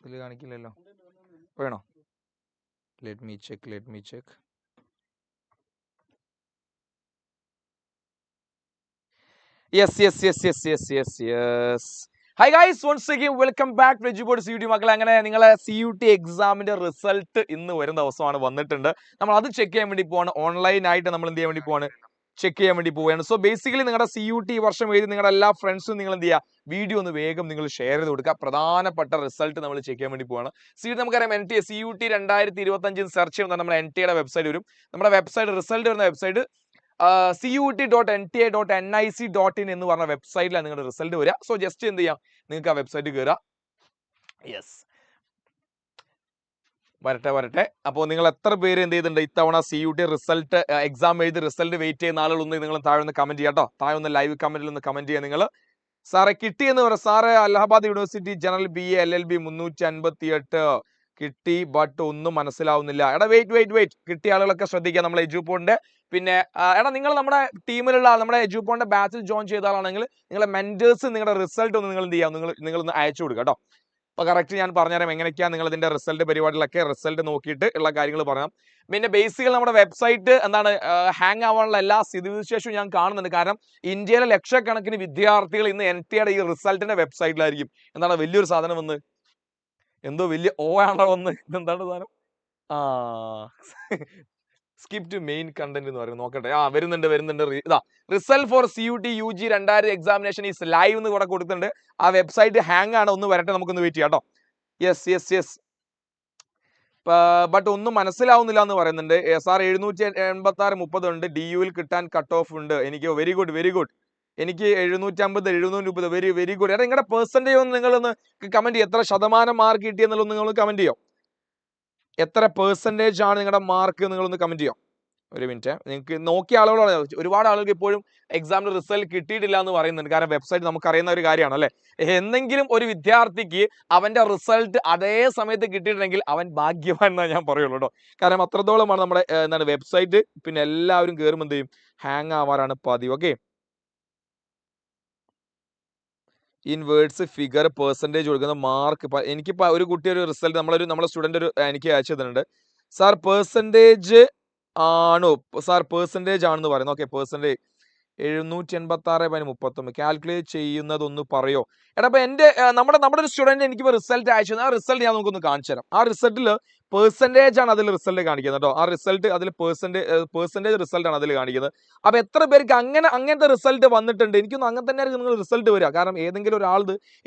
ഇതിൽ കാണിക്കില്ലല്ലോ. വേണോ? Let me check let me check yes yes yes yes yes yes yes hi guys once again welcome back to Eduboard C U T മക്കളെ. അങ്ങനെ നിങ്ങളെ C U T എക്സാമിന്റെ result ഇന്ന് വരുന്ന ദിവസമാണ് വന്നിട്ടുണ്ട്. നമ്മൾ അത് ചെക്ക് ചെയ്യാൻ വേണ്ടി പോവാണ്. ഓൺലൈൻ ആയിട്ട് നമ്മൾ എന്ത് ചെയ്യാൻ വേണ്ടി പോവാണ്? ചെക്ക് ചെയ്യാൻ വേണ്ടി പോവുകയാണ്. സോ ബേസിക്കലി നിങ്ങളുടെ സി യു ടി വർഷം എഴുതി നിങ്ങളുടെ എല്ലാ ഫ്രണ്ട്സും നിങ്ങൾ എന്ത് ചെയ്യുക വീഡിയോ ഒന്ന് വേഗം നിങ്ങൾ ഷെയർ ചെയ്ത് കൊടുക്കുക. പ്രധാനപ്പെട്ട റിസൾട്ട് നമ്മൾ ചെക്ക് ചെയ്യാൻ വേണ്ടി പോവാണ് സി നമുക്കറിയാം N T C U T രണ്ടായിരത്തി ഇരുപത്തി അഞ്ചിൽ സെർച്ച് ചെയ്യുമ്പോൾ നമ്മുടെ എൻ ടിയുടെ വെബ്സൈറ്റ് വരും. നമ്മുടെ വെബ്സൈറ്റ് റിസൾട്ട് വരുന്ന website C U T dot N T A dot N I C dot in എന്ന് പറഞ്ഞ വെബ്സൈറ്റിലാണ് നിങ്ങളുടെ റിസൾട്ട് വരിക. സോ ജസ്റ്റ് എന്ത് ചെയ്യാം നിങ്ങൾക്ക് ആ വെബ്സൈറ്റ് കയറുക യെസ് വരട്ടെ വരട്ടെ. അപ്പോൾ നിങ്ങൾ എത്ര പേര് എന്ത് ചെയ്തിട്ടുണ്ട്? ഇത്തവണ C U T result exam എഴുതി റിസൾട്ട് വെയിറ്റ് ചെയ്യുന്ന ആളുകളൊന്ന് നിങ്ങൾ താഴെ ഒന്ന് കമന്റ് ചെയ്യാം കേട്ടോ താഴെ ഒന്ന് ലൈവ് കമന്റിൽ ഒന്ന് കമന്റ് ചെയ്യുക നിങ്ങൾ സാറെ കിട്ടിയെന്ന് പറയാം സാറെ Allahabad university general B A L L B മുന്നൂറ്റി അൻപത്തി എട്ട് കിട്ടി ബട്ട് ഒന്നും മനസ്സിലാവുന്നില്ല. എടാ വെയിറ്റ് വെയിറ്റ് വെയിറ്റ് കിട്ടിയ ആളുകളൊക്കെ ശ്രദ്ധിക്കുക. നമ്മൾ എജുപോണിന്റെ പിന്നെ എടാ നിങ്ങൾ നമ്മുടെ ടീമിലുള്ള നമ്മുടെ എജുപോണിന്റെ ബാച്ചിൽ ജോയിൻ ചെയ്ത ആളാണെങ്കിൽ നിങ്ങളുടെ മെന്റേഴ്സ് നിങ്ങളുടെ റിസൾട്ട് ഒന്ന് നിങ്ങൾ എന്ത് ചെയ്യാം? നിങ്ങൾ നിങ്ങൾ ഒന്ന് അയച്ചു കൊടുക്കുക കേട്ടോ. അപ്പൊ കറക്റ്റ് ഞാൻ പറഞ്ഞുതരാം എങ്ങനെയൊക്കെയാണ് നിങ്ങൾ ഇതിന്റെ റിസൾട്ട് പരിപാടികളൊക്കെ റിസൾട്ട് നോക്കിയിട്ട് ഉള്ള കാര്യങ്ങൾ പറയാം. പിന്നെ ബേസിക്കൽ നമ്മുടെ വെബ്സൈറ്റ് എന്താണ് ഹാങ് ആവാനുള്ള എല്ലാ സ്ഥിതിവിശേഷവും ഞാൻ കാണുന്നുണ്ട്. കാരണം ഇന്ത്യയിലെ ലക്ഷക്കണക്കിന് വിദ്യാർത്ഥികൾ ഇന്ന് എൻ ടിയുടെ ഈ റിസൾട്ടിന്റെ വെബ്സൈറ്റിലായിരിക്കും എന്താണ് വലിയൊരു സാധനം വന്ന്? എന്തോ വലിയ ഓ ആണോ വന്ന്? എന്താണ് സാധനം? ആ സ്കിപ്പ് ടു മെയിൻ കണ്ടന്റ് എന്ന് പറയുന്നത് നോക്കട്ടെ. ആ വരുന്നുണ്ട് വരുന്നുണ്ട്. ഇതാ result for C U T U G രണ്ടായിരം എക്സാമിനേഷൻ ഈസ് ലൈവ് എന്ന് കൂടെ കൊടുത്തിട്ടുണ്ട്. ആ വെബ്സൈറ്റ് ഹാങ് ആണ്. ഒന്ന് വരട്ടെ നമുക്കൊന്ന് വെയിറ്റ് ചെയ്യാം കേട്ടോ. യെസ് യെസ് യെസ് ബട്ട് ഒന്നും മനസ്സിലാവുന്നില്ല എന്ന് പറയുന്നുണ്ട്. എസ് ആർ എഴുന്നൂറ്റി എൺപത്തി ആറ് മുപ്പത് ഉണ്ട്. ഡി യുവിൽ കിട്ടാൻ കട്ട് ഓഫ് ഉണ്ട്. എനിക്ക് വെരി ഗുഡ് വെരി ഗുഡ് എനിക്ക് എഴുന്നൂറ്റി അമ്പത് എഴുന്നൂറ്റി മുപ്പത് വെരി വെരി ഗുഡ് എടാ നിങ്ങളുടെ പെർസെന്റേജ് ഒന്ന് നിങ്ങളൊന്ന് കമന്റ് ചെയ്യും. എത്ര ശതമാനം മാർക്ക് കിട്ടിയെന്നുള്ളത് നിങ്ങൾ കമന്റ് ചെയ്യോ. എത്ര പേഴ്സന്റേജ് ആണ് നിങ്ങളുടെ മാർക്ക് നിങ്ങളൊന്ന് കമന്റ് ചെയ്യാം? ഒരു മിനിറ്റ് നിങ്ങൾക്ക് നോക്കിയ ആളുകളാണ് ഒരുപാട് ആളുകൾ ഇപ്പോഴും എക്സാമിന് റിസൾട്ട് കിട്ടിയിട്ടില്ല എന്ന് പറയുന്നുണ്ട്. കാരണം വെബ്സൈറ്റ് നമുക്കറിയുന്ന ഒരു കാര്യമാണ് അല്ലേ? എന്തെങ്കിലും ഒരു വിദ്യാർത്ഥിക്ക് അവന്റെ റിസൾട്ട് അതേ സമയത്ത് കിട്ടിയിട്ടുണ്ടെങ്കിൽ അവൻ ഭാഗ്യവാൻ എന്നാ ഞാൻ പറയുള്ളൂ കേട്ടോ കാരണം അത്രത്തോളമാണ് നമ്മുടെ എന്താണ് വെബ്സൈറ്റ് പിന്നെ എല്ലാവരും കയറുമ്പോൾ എന്ത് ചെയ്യും? ഹാങ് ആവാറാണ് പതിവ്. Okay in words figure percentage കൊടുക്കുന്ന മാർക്ക് എനിക്കിപ്പോൾ ഒരു കുട്ടി ഒരു റിസൾട്ട് നമ്മളൊരു നമ്മളെ സ്റ്റുഡന്റ് ഒരു എനിക്ക് അയച്ചു തന്നിട്ടുണ്ട് സാർ പെർസെന്റേജ് ആണോ? സാർ പെർസെന്റേജ് ആണെന്ന് പറയുന്നത് ഓക്കെ പെർസെന്റേജ് എഴുന്നൂറ്റി എൺപത്തി ആറ് പോയിന്റ് മുപ്പത്തൊമ്പത് കാൽക്കുലേറ്റ് ചെയ്യുന്നതൊന്ന് പറയോ? എടാ അപ്പൊ എന്റെ നമ്മുടെ നമ്മുടെ ഒരു സ്റ്റുഡന്റ് എനിക്ക് റിസൾട്ട് അയച്ചു ആ റിസൾട്ട് ഞാൻ നമുക്കൊന്ന് കാണിച്ചു തരാം ആ റിസൾട്ടിൽ പെർസെന്റേജ് ആണ് അതിൽ റിസൾട്ട് കാണിക്കുന്നത് കേട്ടോ ആ റിസൾട്ട് അതിൽ പേഴ്സന്റേജ് പേഴ്സന്റേജ് റിസൾട്ട് ആണ് അതിൽ കാണിക്കുന്നത്. അപ്പോൾ എത്ര പേർക്ക് അങ്ങനെ അങ്ങനത്തെ റിസൾട്ട് വന്നിട്ടുണ്ട്? എനിക്കൊന്നും അങ്ങനെ തന്നെ നിങ്ങൾ റിസൾട്ട് വരിക. കാരണം ഏതെങ്കിലും ഒരാൾ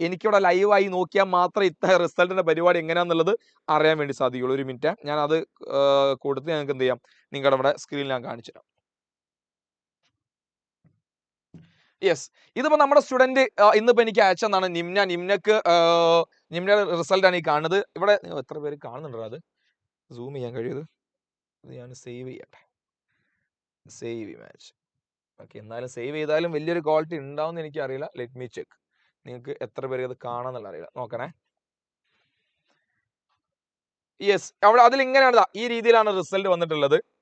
എനിക്കിവിടെ ലൈവായി നോക്കിയാൽ മാത്രമേ ഇത്ര റിസൾട്ടിന്റെ പരിപാടി എങ്ങനെയാണെന്നുള്ളത് അറിയാൻ വേണ്ടി സാധിക്കുള്ളൂ. ഒരു മിനിറ്റ് ഞാൻ അത് കൊടുത്ത് ഞങ്ങൾക്ക് എന്ത് ചെയ്യാം? നിങ്ങളുടെ ഇവിടെ സ്ക്രീനിൽ ഞാൻ കാണിച്ചു തരാം. യെസ് ഇതിപ്പോൾ നമ്മുടെ സ്റ്റുഡന്റ് ഇന്നിപ്പോൾ എനിക്ക് അയച്ചെന്നാണ് നിമ്ന നിമ്നക്ക് നിംനയുടെ റിസൾട്ടാണ് റിസൾട്ട് ഈ കാണുന്നത്. ഇവിടെ എത്ര പേര് കാണുന്നുണ്ടോ അത്? സൂം ചെയ്യാൻ കഴിയത് ഇത് ഞാൻ സേവ് ചെയ്യട്ടെ. Save match. ഓക്കെ എന്നാലും സേവ് ചെയ്താലും വലിയൊരു ക്വാളിറ്റി ഉണ്ടാവുമെന്ന് എനിക്ക് അറിയില്ല ലെറ്റ് മീ ചെക്ക് നിങ്ങൾക്ക് എത്ര പേര് അത് കാണാന്നുള്ള അറിയില്ല. നോക്കണേ. യെസ് അവിടെ അതിൽ ഇങ്ങനെയാണ് ഈ രീതിയിലാണ് റിസൾട്ട് വന്നിട്ടുള്ളത്.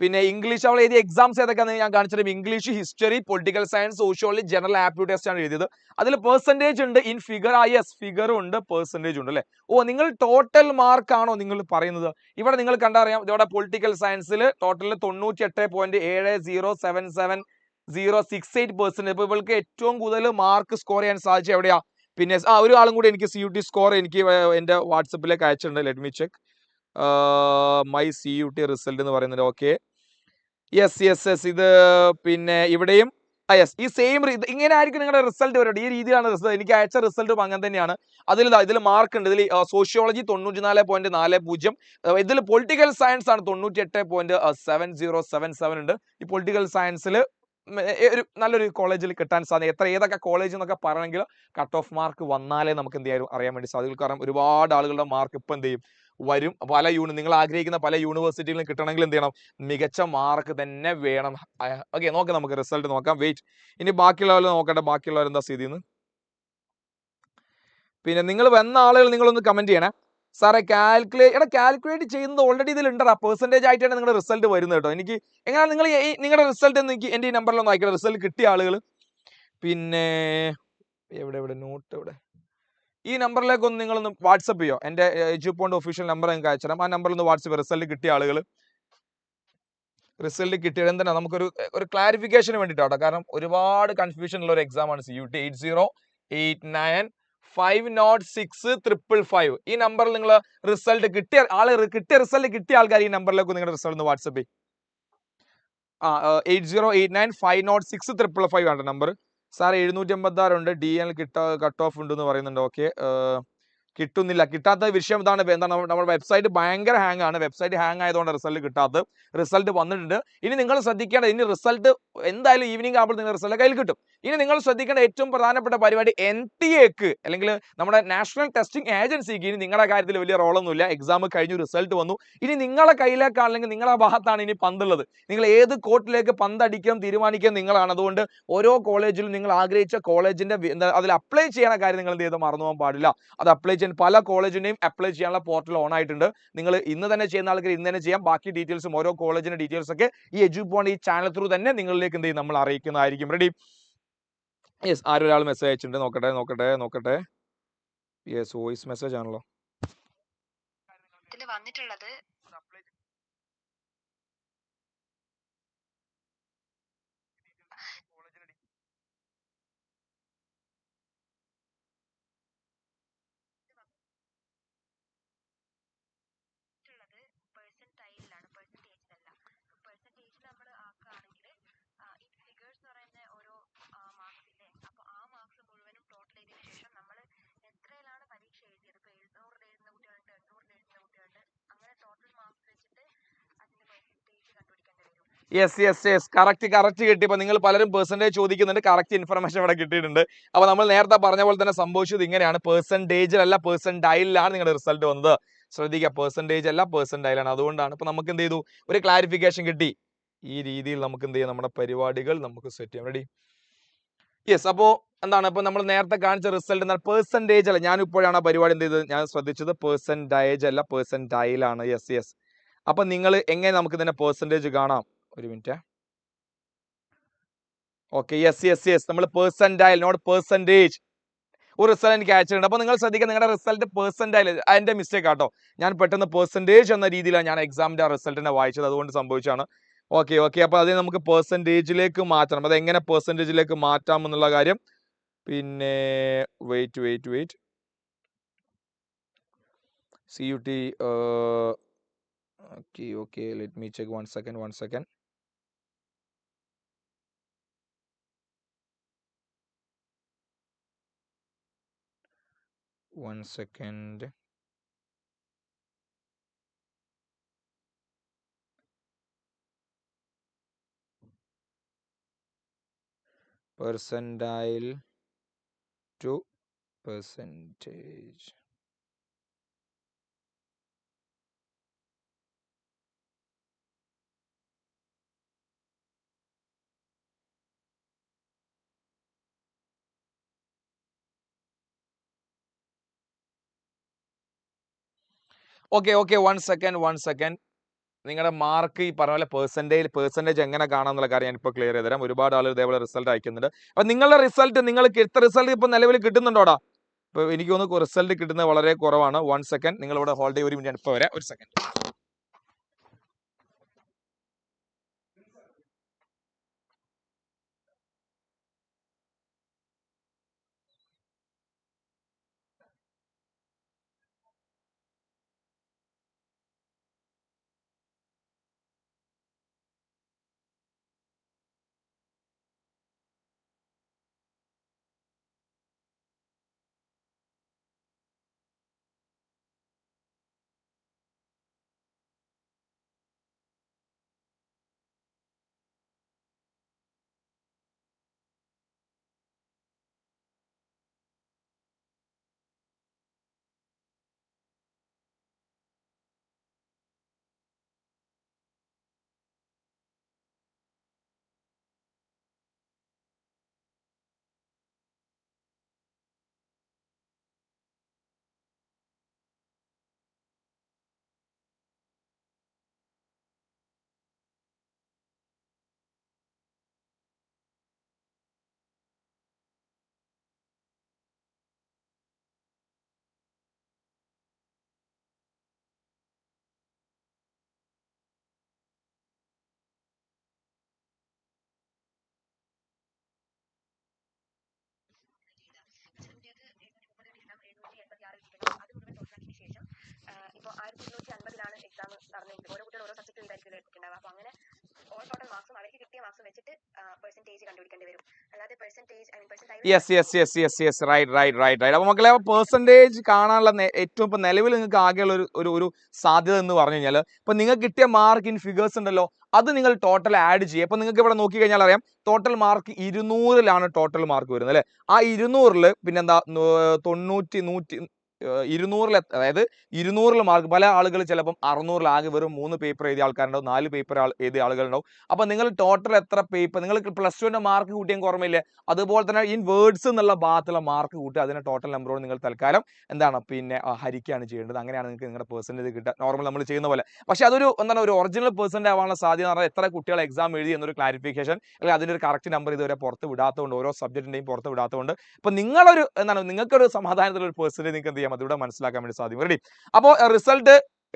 പിന്നെ ഇംഗ്ലീഷ് അവൾ എഴുതിയ എക്സാംസ് ഏതൊക്കെയാണെന്ന് ഞാൻ കാണിച്ചത് English history political science sociology general aptitude test ആണ് എഴുതിയത്. അതിൽ പെർസെന്റേജ് ഉണ്ട് ഇൻ ഫിഗർ ആ യെസ് ഫിഗറും ഉണ്ട് പെർസെന്റേജ് ഉണ്ട് അല്ലേ? ഓ നിങ്ങൾ ടോട്ടൽ മാർക്കാണോ നിങ്ങൾ പറയുന്നത്? ഇവിടെ നിങ്ങൾ കണ്ടറിയാം ഇവിടെ പൊളിറ്റിക്കൽ സയൻസിൽ ടോട്ടൽ തൊണ്ണൂറ്റി എട്ട് പോയിന്റ് ഏഴ് zero seven seven zero six eight percent ഇപ്പോൾ ഇവൾക്ക് ഏറ്റവും കൂടുതൽ മാർക്ക് സ്കോർ ചെയ്യാൻ സാധിച്ചത് എവിടെയാ? പിന്നെ ആ ഒരു ആളും കൂടി എനിക്ക് സി യു ടി സ്കോർ എനിക്ക് എന്റെ വാട്സപ്പിലേക്ക് അയച്ചിട്ടുണ്ട്. Let me check my C U T result എന്ന് പറയുന്നത് ഓക്കെ യെസ് യെസ് യെസ് ഇത് പിന്നെ ഇവിടെയും യെസ് ഈ സെയിം ഇങ്ങനെ ആയിരിക്കും നിങ്ങളുടെ റിസൾട്ട് വരട്ടെ ഈ രീതിയിലാണ് റിസൾട്ട് എനിക്ക് അയച്ച റിസൾട്ടും അങ്ങനെ തന്നെയാണ്. അതിൽ ഇതിൽ മാർക്ക് ഉണ്ട്. ഇതിൽ സോഷ്യോളജി തൊണ്ണൂറ്റി നാല് പോയിന്റ് നാല് പൂജ്യം. ഇതിൽ പൊളിറ്റിക്കൽ സയൻസ് ആണ് തൊണ്ണൂറ്റി എട്ട് point seven zero seven seven ഉണ്ട്. ഈ പൊളിറ്റിക്കൽ സയൻസിൽ ഒരു നല്ലൊരു കോളേജിൽ കിട്ടാൻ സാധ്യത. എത്ര ഏതൊക്കെ കോളേജ് എന്നൊക്കെ പറയണമെങ്കിൽ കട്ട് ഓഫ് മാർക്ക് വന്നാലേ നമുക്ക് എന്ത് ചെയ്യാൻ അറിയാൻ വേണ്ടി സാധിക്കും. കാരണം ഒരുപാട് ആളുകളുടെ മാർക്ക് ഇപ്പം എന്ത് ചെയ്യും? വരും. പല യൂണി നിങ്ങൾ ആഗ്രഹിക്കുന്ന പല യൂണിവേഴ്സിറ്റികളും കിട്ടണമെങ്കിൽ എന്ത് ചെയ്യണം? മികച്ച മാർക്ക് തന്നെ വേണം. ഓക്കെ നോക്കാം നമുക്ക് റിസൾട്ട് നോക്കാം. വെയിറ്റ് ഇനി ബാക്കിയുള്ളവരെ നോക്കട്ടെ. ബാക്കിയുള്ളവർ എന്താ സ്ഥിതി എന്ന് പിന്നെ നിങ്ങൾ വന്ന ആളുകൾ നിങ്ങളൊന്ന് കമന്റ് ചെയ്യണേ. സാറേ കാൽക്കുലേറ്റ് എടാ കാൽക്കുലേറ്റ് ചെയ്യുന്നത് ഓൾറെഡി ഇതിൽ ഉണ്ടടാ. പെർസെന്റേജ് ആയിട്ടാണ് നിങ്ങളുടെ റിസൾട്ട് വരുന്നത് കേട്ടോ. എനിക്ക് എങ്ങനെയാണ് നിങ്ങൾ നിങ്ങളുടെ റിസൾട്ട് എനിക്ക് എന്റെ ഈ നമ്പറിലൊന്ന് അയക്കണം. റിസൾട്ട് കിട്ടിയ ആളുകൾ പിന്നെ എവിടെ എവിടെ? നോട്ട് എവിടെ? ഈ നമ്പറിലേക്ക് ഒന്ന് നിങ്ങളൊന്ന് വാട്സപ്പ് ചെയ്യോ? എന്റെ എജുപോണ്ട് ഒഫീഷ്യൽ നമ്പർ നിങ്ങൾക്ക് അയച്ചിടാം ആ നമ്പറിൽ ഒന്ന് വാട്സപ്പ് റിസൾട്ട് കിട്ടിയ ആളുകൾ. റിസൾട്ട് കിട്ടിയത് എന്തിനാ നമുക്കൊരു ഒരു ക്ലാരിഫിക്കേഷന് വേണ്ടിയിട്ടാണ് കാരണം ഒരുപാട് കൺഫ്യൂഷൻ ഉള്ള ഒരു എക്സാമാണ് C U T eight zero eight nine five nought six triple five ഈ നമ്പറിൽ നിങ്ങൾ റിസൾട്ട് കിട്ടിയ റി- കിട്ടിയ റിസൾട്ട് കിട്ടിയ ആൾക്കാർ ഈ നമ്പറിലേക്ക് നിങ്ങളുടെ റിസൾട്ട് ഒന്ന് വാട്സപ്പ് ചെയ്യും. ആ eight zero eight nine five nought six triple five ആണ് നമ്പർ സാർ എഴുന്നൂറ്റി അമ്പത്തി ആറുണ്ട് ഡി എൽ കിട്ട കട്ട് ഓഫ് ഉണ്ട് എന്ന് പറയുന്നുണ്ട്. ഓക്കെ. കിട്ടുന്നില്ല. കിട്ടാത്ത വിഷയം ഇതാണ്. എന്താണ്? നമ്മുടെ വെബ്സൈറ്റ് ഭയങ്കര ഹാങ് ആണ്. വെബ്സൈറ്റ് ഹാങ് ആയതുകൊണ്ട് റിസൾട്ട് കിട്ടാത്ത റിസൾട്ട് വന്നിട്ടുണ്ട്. ഇനി നിങ്ങൾ ശ്രദ്ധിക്കേണ്ട ഇനി റിസൾട്ട് എന്തായാലും ഈവനിങ് ആകുമ്പോൾ നിങ്ങൾ റിസൾട്ട് കയ്യിൽ കിട്ടും. ഇനി നിങ്ങൾ ശ്രദ്ധിക്കേണ്ട ഏറ്റവും പ്രധാനപ്പെട്ട പരിപാടി എൻ ടി എക്ക് അല്ലെങ്കിൽ നമ്മുടെ നാഷണൽ ടെസ്റ്റിംഗ് ഏജൻസിക്ക് ഇനി നിങ്ങളുടെ കാര്യത്തിൽ വലിയ റോളൊന്നുമില്ല എക്സാം കഴിഞ്ഞു റിസൾട്ട് വന്നു. ഇനി നിങ്ങളെ കയ്യിലേക്കാണ് അല്ലെങ്കിൽ നിങ്ങളുടെ ഭാഗത്താണ് ഇനി പന്തുള്ളത് നിങ്ങൾ ഏത് കോർട്ടിലേക്ക് പന്തടിക്കാൻ തീരുമാനിക്കാൻ നിങ്ങളാണ്. അതുകൊണ്ട് ഓരോ കോളേജിലും നിങ്ങൾ ആഗ്രഹിച്ച കോളേജിന്റെ അതിൽ അപ്ലൈ ചെയ്യണ കാര്യം നിങ്ങൾ എന്ത് ചെയ്ത്? മറന്നു പോകാൻ പാടില്ല. അത് അപ്ലൈ ചെയ്യാൻ പല കോളേജിനെയും അപ്ലൈ ചെയ്യാനുള്ള പോർട്ടൽ ഓൺ ആയിട്ടുണ്ട്. നിങ്ങൾ ഇന്ന് തന്നെ ചെയ്യുന്ന ആൾക്കാർ ഇന്ന് തന്നെ ചെയ്യാം. ബാക്കി ഡീറ്റെയിൽസും ഓരോ കോളേജിന്റെ ഡീറ്റെയിൽസ് ഒക്കെ ഈ എജുപോൺ ഈ ചാനൽ ത്രൂ തന്നെ നിങ്ങളിലേക്ക് എന്ത് ചെയ്യും? നമ്മൾ അറിയിക്കുന്നതായിരിക്കും. റെഡി യെസ് ആരൊരാൾ മെസ്സേജ് അയച്ചിട്ടുണ്ട്. നോക്കട്ടെ നോക്കട്ടെ നോക്കട്ടെ. യെസ് വോയിസ് മെസ്സേജ് ആണല്ലോ. വന്നിട്ടുള്ളത് പെർസെന്റൈലിലാണ് പെർസെന്റേജിലല്ല പെർസെന്റേജിൽ നമ്മൾ ആക്കുകയാണെങ്കിൽ ഈ ഫിഗേഴ്സ് എന്ന് പറയുന്ന ഓരോ മാർക്സില്ലേ അപ്പോൾ ആ മാർക്സ് മുഴുവനും ടോട്ടൽ ചെയ്തതിനു ശേഷം നമ്മൾ എത്രയിലാണ് പരീക്ഷ എഴുതിയത് ഇപ്പോൾ എഴുന്നൂറിൽ എഴുതുന്ന കുട്ടികളുണ്ട് എണ്ണൂറിൽ എഴുതുന്ന കുട്ടികളുണ്ട് അങ്ങനെ ടോട്ടൽ മാർക്സ് വെച്ചിട്ട് അതിന്റെ പെർസെന്റേജ് കണ്ടുപിടിക്കേണ്ടി വരും yes yes yes correct correct കിട്ടി ഇപ്പൊ നിങ്ങൾ പലരും പെർസെന്റേജ് ചോദിക്കുന്നുണ്ട്. കറക്റ്റ് ഇൻഫർമേഷൻ ഇവിടെ കിട്ടിയിട്ടുണ്ട്. അപ്പൊ നമ്മൾ നേരത്തെ പറഞ്ഞ പോലെ തന്നെ സംഭവിച്ചത് ഇങ്ങനെയാണ്. പെർസെന്റേജിലല്ല പെർസെന്റൈലാണ് നിങ്ങളുടെ റിസൾട്ട് വന്നത്. ശ്രദ്ധിക്കുക പെർസെന്റേജ് അല്ല പെർസെന്റൈലാണ് അതുകൊണ്ടാണ് ഇപ്പൊ നമുക്ക് എന്ത് ചെയ്തു? ഒരു ക്ലാരിഫിക്കേഷൻ കിട്ടി. ഈ രീതിയിൽ നമുക്ക് എന്ത് ചെയ്യാം? നമ്മുടെ പരിപാടികൾ നമുക്ക് സെറ്റ് ചെയ്യാം. റെഡി യെസ് അപ്പോ എന്താണ്? ഇപ്പൊ നമ്മൾ നേരത്തെ കാണിച്ച റിസൾട്ട് എന്നാൽ പെർസെന്റേജ് അല്ല. ഞാൻ ഇപ്പോഴാണ് ആ പരിപാടി എന്ത് ചെയ്തത്? ഞാൻ ശ്രദ്ധിച്ചത് പെർസെന്റേജ് അല്ല പെർസെന്റൈലാണ് യെസ് യെസ് അപ്പൊ നിങ്ങൾ എങ്ങനെ നമുക്ക് ഇതിന്റെ പെർസെന്റേജ് കാണാം? ഒരു minute. Okay yes yes yes നമ്മൾ പെർസെന്റൈൽ നോട്ട് പേഴ്സന്റേജ് ഒരു റിസൾട്ട് എനിക്ക് അയച്ചിട്ടുണ്ട് അപ്പോൾ നിങ്ങൾ ശ്രദ്ധിക്കുക നിങ്ങളുടെ റിസൾട്ട് പെർസെന്റൈൽ അതിന്റെ മിസ്റ്റേക്ക് ആട്ടോ. ഞാൻ പെട്ടെന്ന് പെർസെന്റേജ് എന്ന രീതിയിലാണ് ഞാൻ എക്സാമിന്റെ ആ റിസൾട്ടിനെ വായിച്ചത്. അതുകൊണ്ട് സംഭവിച്ചാണ് ഓക്കെ ഓക്കെ അപ്പോൾ അത് നമുക്ക് പെർസെന്റേജിലേക്ക് മാറ്റണം. അത് എങ്ങനെ പെർസെന്റേജിലേക്ക് മാറ്റാം എന്നുള്ള കാര്യം. പിന്നെ wait wait wait C U T okay okay let me check one second one second one second. Percentile to percentage okay okay one second one second നിങ്ങളുടെ മാർക്ക് ഈ പറഞ്ഞ പോലെ പെർസെന്റേജ് പെർസെന്റേജ് എങ്ങനെ കാണാമെന്നുള്ള കാര്യം ഞാനിപ്പോൾ ക്ലിയർ ചെയ്ത് തരാം. ഒരുപാട് ആളുകൾ ഇതേപോലെ റിസൾട്ട് അയക്കുന്നുണ്ട്. അപ്പം നിങ്ങളുടെ റിസൾട്ട് നിങ്ങൾക്ക് എത്ര റിസൾട്ട് ഇപ്പോൾ നിലവിൽ കിട്ടുന്നുണ്ടോടാ? ഇപ്പോൾ എനിക്ക് തോന്നുന്നു റിസൾട്ട് കിട്ടുന്നത് വളരെ കുറവാണ്. വൺ സെക്കൻഡ് നിങ്ങളിവിടെ ഹോൾഡ് ചെയ്യും ഒരു മിനിറ്റ് ഇപ്പോൾ വരാം. ഒരു സെക്കൻഡ് കഴിഞ്ഞതിന് ശേഷം ഇപ്പോൾ ആയിരത്തി ഇരുന്നൂറ്റി അൻപതിലാണ് എക്സാം നടന്നെങ്കിൽ ഓരോ കുട്ടികൾ ഓരോ സബ്ജക്ട് ചെയ്തായിരിക്കും എടുത്തിട്ടുണ്ടാവുക അപ്പോൾ അങ്ങനെ ഓൾ ടോട്ടൽ മാർക്സും അവർക്ക് കിട്ടിയ മാർക്സും വെച്ചിട്ട് പെർസെന്റേജ് കണ്ടുപിടിക്കേണ്ടി വരും. അല്ലാതെ percentage I mean percentage yes yes yes yes yes right right right right അപ്പൊ മക്കളെ പെർസെന്റേജ് കാണാനുള്ള ഏറ്റവും ഇപ്പൊ നിലവിൽ നിങ്ങൾക്ക് ആകെയുള്ള ഒരു ഒരു ഒരു സാധ്യത എന്ന് പറഞ്ഞു കഴിഞ്ഞാൽ ഇപ്പൊ നിങ്ങൾക്ക് കിട്ടിയ മാർക്ക് ഇൻ ഫിഗേഴ്സ് ഉണ്ടല്ലോ അത് നിങ്ങൾ ടോട്ടൽ ആഡ് ചെയ്യുക. അപ്പോൾ നിങ്ങൾക്ക് ഇവിടെ നോക്കി കഴിഞ്ഞാൽ അറിയാം ടോട്ടൽ മാർക്ക് ഇരുന്നൂറിലാണ് ടോട്ടൽ മാർക്ക് വരുന്നത് അല്ലേ? ആ ഇരുന്നൂറിൽ പിന്നെന്താ തൊണ്ണൂറ്റി നൂറ്റി ഇരുന്നൂറിൽ അതായത് ഇരുന്നൂറിൽ മാർക്ക് പല ആളുകൾ ചിലപ്പം അറുന്നൂറിൽ ആകെ വെറും മൂന്ന് പേപ്പർ എഴുതിയ ആൾക്കാരുണ്ടാവും നാല് പേപ്പർ എഴുതിയ ആളുകളുണ്ടാവും. അപ്പൊ നിങ്ങൾ ടോട്ടൽ എത്ര പേപ്പർ നിങ്ങൾ പ്ലസ് ടുവിന്റെ മാർക്ക് കൂട്ടിയാൽ ഓർമ്മയില്ലേ. അതുപോലെ തന്നെ ഇൻ വേർഡ്സ് എന്നുള്ള ഭാഗത്തുള്ള മാർക്ക് കൂട്ടി അതിനെ ടോട്ടൽ നമ്പറോട് നിങ്ങൾ തൽക്കാലം എന്താണ് പിന്നെ ഹരിക്കുകയാണ് ചെയ്യേണ്ടത്. അങ്ങനെയാണ് നിങ്ങൾക്ക് നിങ്ങളുടെ പെർസെന്റേജ് കിട്ടുക. നോർമൽ നമ്മൾ ചെയ്യുന്ന പോലെ. പക്ഷേ അതൊരു എന്താണ് ഒരു ഒറിജിനൽ പെർസെന്റ് ആവാനുള്ള സാധ്യത എന്ന് പറഞ്ഞാൽ എത്ര കുട്ടികൾ എക്സാം എഴുതി എന്നൊരു ക്ലാരിഫിക്കേഷൻ അല്ലെങ്കിൽ അതിന്റെ ഒരു കറക്റ്റ് നമ്പർ ഇതുവരെ പുറത്ത് വിടാത്തതുകൊണ്ട് ഓരോ സബ്ജക്റ്റിന്റെയും പുറത്ത് വിടാത്തതുകൊണ്ട് ഇപ്പം നിങ്ങളൊരു എന്താണ് നിങ്ങൾക്കൊരു സമാധാനത്തിലുള്ള ഒരു പെർസെന്റേജ് നിങ്ങൾക്ക് എന്ത് ചെയ്യാം അതിലൂടെ മനസ്സിലാക്കാൻ വേണ്ടി സാധിക്കും. റെഡി അപ്പോൾ റിസൾട്ട്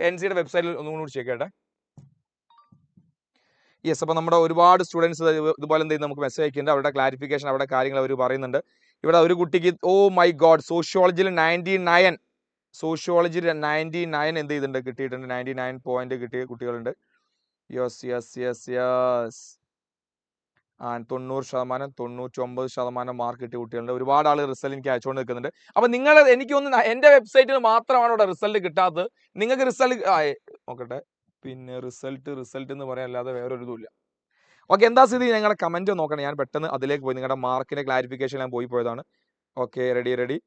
എൻ സിയുടെ വെബ്സൈറ്റിൽ ഒന്നും കൂടി ചെക്ക് ചെയ്യട്ടെ. യെസ് അപ്പോൾ നമ്മുടെ ഒരുപാട് സ്റ്റുഡൻസ് ഇതുപോലെ എന്ത് നമുക്ക് മെസ്സേജ് അയക്കുന്നുണ്ട്. അവരുടെ ക്ലാരിഫിക്കേഷൻ അവരുടെ കാര്യങ്ങൾ അവർ പറയുന്നുണ്ട്. ഇവിടെ ഒരു കുട്ടിക്ക് ഓ മൈ ഗോഡ് സോഷ്യോളജിയിൽ നയന്റി നയൻ സോഷ്യോളജിയിൽ നയന്റി നയൻ എന്ത് ചെയ്തിട്ടുണ്ട് കിട്ടിയിട്ടുണ്ട്. നയന്റി നയൻ പോയിന്റ് കിട്ടിയ കുട്ടികളുണ്ട്. യെസ് യെസ് യെസ് യെസ് തൊണ്ണൂറ് ശതമാനം തൊണ്ണൂറ്റി ഒമ്പത് ശതമാനം മാർക്ക് കിട്ടിയ കുട്ടികളുണ്ട്. ഒരുപാട് ആൾ റിസൾട്ട് എനിക്ക് അയച്ചുകൊണ്ട് നിൽക്കുന്നുണ്ട് അപ്പൊ നിങ്ങൾ എനിക്കൊന്ന് എന്റെ വെബ്സൈറ്റിൽ മാത്രമാണ് ഇവിടെ റിസൾട്ട് കിട്ടാത്തത്. നിങ്ങൾക്ക് റിസൾട്ട് നോക്കട്ടെ. പിന്നെ റിസൾട്ട് റിസൾട്ട് എന്ന് പറയാൻ അല്ലാതെ വേറൊരു ഇതുമില്ല ഓക്കെ എന്താ സ്ഥിതി? ഞങ്ങളുടെ കമന്റ് നോക്കണം. ഞാൻ പെട്ടെന്ന് അതിലേക്ക് പോയി. നിങ്ങളുടെ മാർക്കിന്റെ ക്ലാരിഫിക്കേഷൻ ഞാൻ പോയി പോയതാണ്. ഓക്കെ റെഡി റെഡി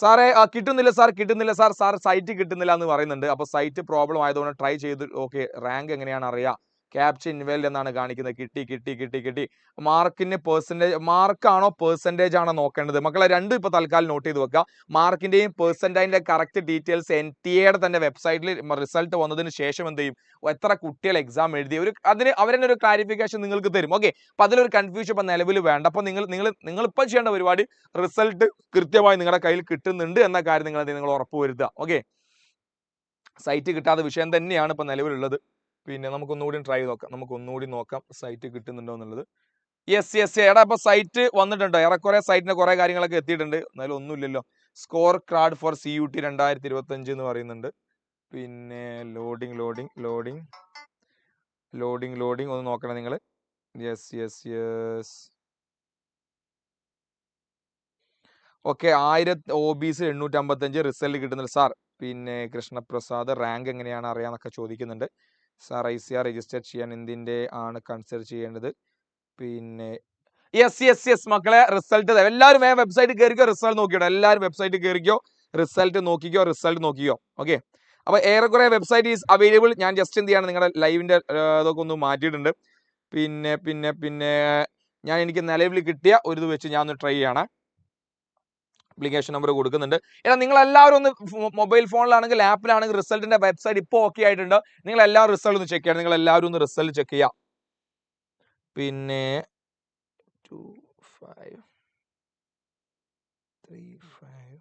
സാറേ കിട്ടുന്നില്ല സാർ കിട്ടുന്നില്ല സാർ. സാർ സൈറ്റ് കിട്ടുന്നില്ല എന്ന് പറയുന്നുണ്ട്. അപ്പോൾ സൈറ്റ് പ്രോബ്ലം ആയതുകൊണ്ട് ട്രൈ ചെയ്ത് ഓക്കെ റാങ്ക് എങ്ങനെയാണ് അറിയാം. ക്യാപ്ച ഇൻവെൽഡ് എന്നാണ് കാണിക്കുന്നത്. കിട്ടി കിട്ടി കിട്ടി കിട്ടി. മാർക്കിന് പേഴ്സന്റേജ് മാർക്കാണോ പേഴ്സന്റേജ് ആണോ നോക്കേണ്ടത്? മക്കളെ രണ്ടും ഇപ്പോൾ തൽക്കാലം നോട്ട് ചെയ്ത് വെക്കുക മാർക്കിന്റെയും പേഴ്സന്റേജിന്റെ കറക്റ്റ് ഡീറ്റെയിൽസ് എൻ ടി എയുടെ തന്നെ വെബ്സൈറ്റിൽ റിസൾട്ട് വന്നതിന് ശേഷം എന്ത് ചെയ്യും? എത്ര കുട്ടികൾ എക്സാം എഴുതി? ഒരു അതിന് അവരെന്നെ ഒരു ക്ലാരിഫിക്കേഷൻ നിങ്ങൾക്ക് തരും. ഓക്കെ അപ്പം അതിലൊരു കൺഫ്യൂഷൻ ഇപ്പം നിലവിൽ വേണ്ട. അപ്പം നിങ്ങൾ നിങ്ങൾ ഇപ്പം ചെയ്യേണ്ട പരിപാടി റിസൾട്ട് കൃത്യമായി നിങ്ങളുടെ കയ്യിൽ കിട്ടുന്നുണ്ട് എന്ന കാര്യം നിങ്ങൾ നിങ്ങൾ ഉറപ്പ് വരുത്തുക ഓക്കെ സൈറ്റ് കിട്ടാത്ത വിഷയം തന്നെയാണ് ഇപ്പം നിലവിലുള്ളത്. പിന്നെ നമുക്ക് ഒന്നുകൂടി ട്രൈ നോക്കാം. നമുക്ക് ഒന്നുകൂടി നോക്കാം സൈറ്റ് കിട്ടുന്നുണ്ടോ എന്നുള്ളത്. യെസ് യെസ് എടാ ഇപ്പൊ സൈറ്റ് വന്നിട്ടുണ്ട്? ഏറെക്കുറെ സൈറ്റിന്റെ കുറെ കാര്യങ്ങളൊക്കെ എത്തിയിട്ടുണ്ട്. എന്നാലും ഒന്നുമില്ലല്ലോ. Score card for C U T രണ്ടായിരത്തി ഇരുപത്തി അഞ്ച് എന്ന് പറയുന്നുണ്ട്. പിന്നെ loading loading loading loading loading ഒന്ന് നോക്കണം നിങ്ങൾ യെസ് യെസ് യെസ് ഓക്കെ ആയിരത്തി ഒ ബി സി എണ്ണൂറ്റി അമ്പത്തഞ്ച് റിസൾട്ട് കിട്ടുന്നുണ്ട് സാർ. പിന്നെ കൃഷ്ണപ്രസാദ് റാങ്ക് എങ്ങനെയാണ് അറിയാന്നൊക്കെ ചോദിക്കുന്നുണ്ട്. Sir I C R register ചെയ്യാൻ എന്തിന്റെ ആണ് കൺസിഡർ ചെയ്യേണ്ടത്? പിന്നെ യെസ് യെസ് യെസ് മക്കളെ റിസൾട്ട് എല്ലാവരും വേഗം വെബ്സൈറ്റ് കയറിക്കോ റിസൾട്ട് നോക്കിയോ എല്ലാവരും വെബ്സൈറ്റ് കയറിക്കോ റിസൾട്ട് നോക്കിക്കോ റിസൾട്ട് നോക്കിക്കോ ഓക്കെ? അപ്പോൾ ഏറെക്കുറെ വെബ്സൈറ്റ് ഈസ് അവൈലബിൾ. ഞാൻ ജസ്റ്റ് എന്ത് ചെയ്യാണ് നിങ്ങളുടെ ലൈവിന്റെ ഇതൊക്കെ ഒന്ന് മാറ്റിയിട്ടുണ്ട്. പിന്നെ പിന്നെ പിന്നെ ഞാൻ എനിക്ക് നിലവിൽ കിട്ടിയ ഒരു ഇത് വെച്ച് ഞാൻ ഒന്ന് ട്രൈ ചെയ്യണം. അപ്ലിക്കേഷൻ നമ്പർ കൊടുക്കുന്നുണ്ട്. ഏതാ നിങ്ങൾ എല്ലാവരും ഒന്ന് മൊബൈൽ ഫോണിലാണെങ്കിൽ ആപ്പിലാണെങ്കിൽ റിസൾട്ടിന്റെ വെബ്സൈറ്റ് ഇപ്പോൾ ഓക്കെ ആയിട്ടുണ്ട്. നിങ്ങൾ എല്ലാവരും റിസൾട്ട് ഒന്ന് ചെക്ക് ചെയ്യണം. നിങ്ങൾ എല്ലാവരും ഒന്ന് റിസൾട്ട് ചെക്ക് ചെയ്യാം. പിന്നെ two five three five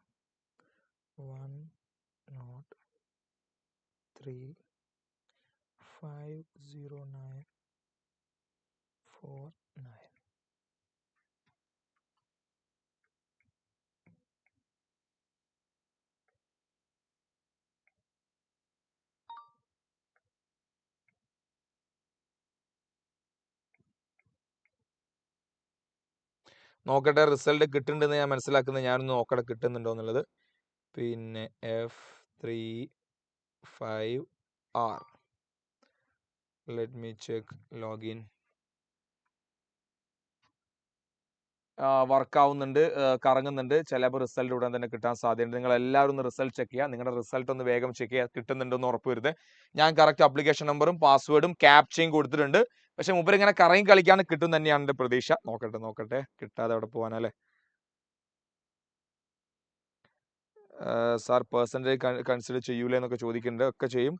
one nought three five zero nine four നോക്കട്ടെ റിസൾട്ട് കിട്ടുന്നുണ്ടെന്ന് ഞാൻ മനസ്സിലാക്കുന്നത് ഞാനൊന്ന് നോക്കട്ടെ കിട്ടുന്നുണ്ടോ എന്നുള്ളത്. പിന്നെ F three five R let me check login work ആവുന്നുണ്ട് കറങ്ങുന്നുണ്ട്. ചിലപ്പോൾ റിസൾട്ട് ഉടൻ തന്നെ കിട്ടാൻ സാധ്യതയുണ്ട്. നിങ്ങൾ എല്ലാവരും ഒന്ന് റിസൾട്ട് ചെക്ക് ചെയ്യുക നിങ്ങളുടെ റിസൾട്ട് ഒന്ന് വേഗം ചെക്ക് ചെയ്യുക കിട്ടുന്നുണ്ടോ എന്ന് ഉറപ്പ് വരുത് ഞാൻ കറക്റ്റ് അപ്ലിക്കേഷൻ നമ്പറും പാസ്വേഡും ക്യാപ്ചയും കൊടുത്തിട്ടുണ്ട്. പക്ഷെ മുമ്പ് ഇങ്ങനെ കറങ്ങി കളിക്കാൻ കിട്ടും തന്നെയാണ് എന്റെ പ്രതീക്ഷ. നോക്കട്ടെ നോക്കട്ടെ. കിട്ടാതെ അവിടെ പോകാനല്ലേ സാർ പേഴ്സന്റേജ് കൺസിഡർ ചെയ്യൂലേ എന്നൊക്കെ ചോദിക്കുന്നുണ്ട് ഒക്കെ ചെയ്യും.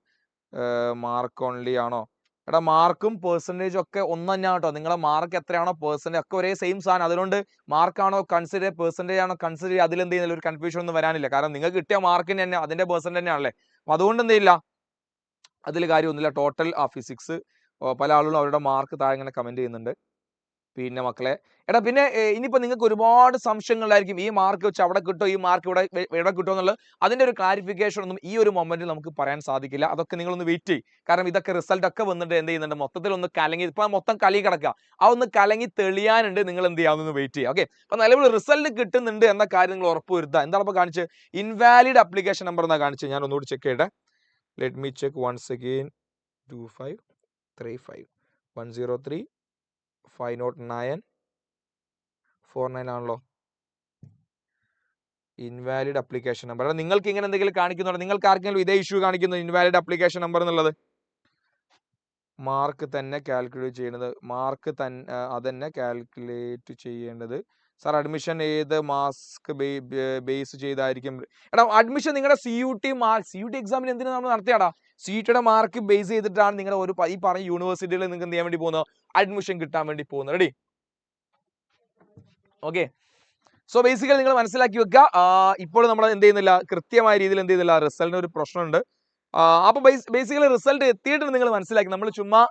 മാർക്ക് ഓൺലി ആണോ? എടാ മാർക്കും പേഴ്സന്റേജും ഒക്കെ ഒന്ന് തന്നെയാണ് കേട്ടോ. നിങ്ങളെ മാർക്ക് എത്രയാണോ പേഴ്സന്റേജ് ഒക്കെ ഒരേ സെയിം സാധനം. അതുകൊണ്ട് മാർക്കാണോ കൺസിഡർ പേഴ്സന്റേജ് ആണോ കൺസിഡർ ചെയ്യുക അതിലെന്ത് ചെയ്യുന്നില്ല ഒരു കൺഫ്യൂഷൻ ഒന്നും വരാനില്ല. കാരണം നിങ്ങൾക്ക് കിട്ടിയ മാർക്കിന് തന്നെ അതിന്റെ പെർസെന്റ് തന്നെയാണല്ലേ അപ്പം അതുകൊണ്ട് എന്ത് ചെയ്യില്ല? അതിൽ കാര്യമൊന്നുമില്ല. ടോട്ടൽ ആ ഫിസിക്സ് പല ആളുകളും അവരുടെ മാർക്ക് താഴെ ഇങ്ങനെ കമന്റ് ചെയ്യുന്നുണ്ട്. പിന്നെ മക്കളെ എടാ പിന്നെ ഇനിയിപ്പോൾ ഇനിയിപ്പോ നിങ്ങൾക്ക് ഒരുപാട് സംശയങ്ങളായിരിക്കും ഈ മാർക്ക് വെച്ച് അവിടെ കിട്ടോ ഈ മാർക്ക് ഇവിടെ ഇവിടെ കിട്ടോ എന്നുള്ളത്. അതിന്റെ ഒരു ക്ലാരിഫിക്കേഷൻ ഒന്നും ഈ ഒരു മൊമെന്റിൽ നമുക്ക് പറയാൻ സാധിക്കില്ല. അതൊക്കെ നിങ്ങളൊന്ന് വെയിറ്റ് ചെയ്യും. കാരണം ഇതൊക്കെ റിസൾട്ട് ഒക്കെ വന്നിട്ട് എന്ത് ചെയ്യുന്നുണ്ട്? മൊത്തത്തിൽ ഒന്ന് കലങ്ങി ഇപ്പം മൊത്തം കലി കിടക്കുക ആ ഒന്ന് കലങ്ങി തെളിയാനുണ്ട് നിങ്ങൾ എന്ത് ചെയ്യാം? ഒന്ന് വെയിറ്റ് ചെയ്യുക ഓക്കെ അപ്പം നിലവിൽ റിസൾട്ട് കിട്ടുന്നുണ്ട് എന്ന കാര്യം നിങ്ങൾ ഉറപ്പ് ഉറപ്പുവരുത്തുക എന്താണ് അപ്പോൾ കാണിച്ച്? ഇൻവാലിഡ് അപ്ലിക്കേഷൻ നമ്പർ എന്നാണ് കാണിച്ച്? ഞാൻ ഒന്നുകൂടി ചെക്ക് ചെയ്യട്ടെ. Let me check once again two five three five one zero three five nought nine four nine ആണല്ലോ. ഇൻവാലിഡ് അപ്ലിക്കേഷൻ നമ്പർ നിങ്ങൾക്ക് ഇങ്ങനെ എന്തെങ്കിലും കാണിക്കുന്നുണ്ടോ? നിങ്ങൾക്ക് ആർക്കെങ്കിലും ഇതേ ഇഷ്യൂ കാണിക്കുന്നു ഇൻവാലിഡ് അപ്ലിക്കേഷൻ നമ്പർ എന്നുള്ളത്? മാർക്ക് തന്നെ കാൽക്കുലേറ്റ് ചെയ്യുന്നത് മാർക്ക് തന്നെ അതന്നെ കാൽക്കുലേറ്റ് ചെയ്യേണ്ടത്. സാർ അഡ്മിഷൻ ഏത് മാസ്ക് ബേസ് ചെയ്തായിരിക്കും? എടാ അഡ്മിഷൻ നിങ്ങളുടെ C U T mark C U T എക്സാമിന് എന്തിനാ നമ്മൾ നടത്തിയാടാ സി ടിയുടെ മാർക്ക് ബേസ് ചെയ്തിട്ടാണ് നിങ്ങളുടെ ഒരു ഈ പറഞ്ഞ യൂണിവേഴ്സിറ്റിയിൽ നിങ്ങൾക്ക് എന്ത് ചെയ്യാൻ വേണ്ടി പോകുന്നത്? അഡ്മിഷൻ കിട്ടാൻ വേണ്ടി പോകുന്നത് റെഡി ഓക്കെ സോ ബേസിക്കലി നിങ്ങൾ മനസ്സിലാക്കി വെക്കുക. ഇപ്പോൾ നമ്മൾ എന്ത് ചെയ്യുന്നില്ല? കൃത്യമായ രീതിയിൽ എന്ത് ചെയ്യുന്നില്ല? റിസൾട്ടിന് ഒരു പ്രശ്നമുണ്ട്. അപ്പൊ ബേസിക്കലി റിസൾട്ട് എത്തിയിട്ട് നിങ്ങൾ മനസ്സിലാക്കി. നമ്മൾ ചുമ്മാ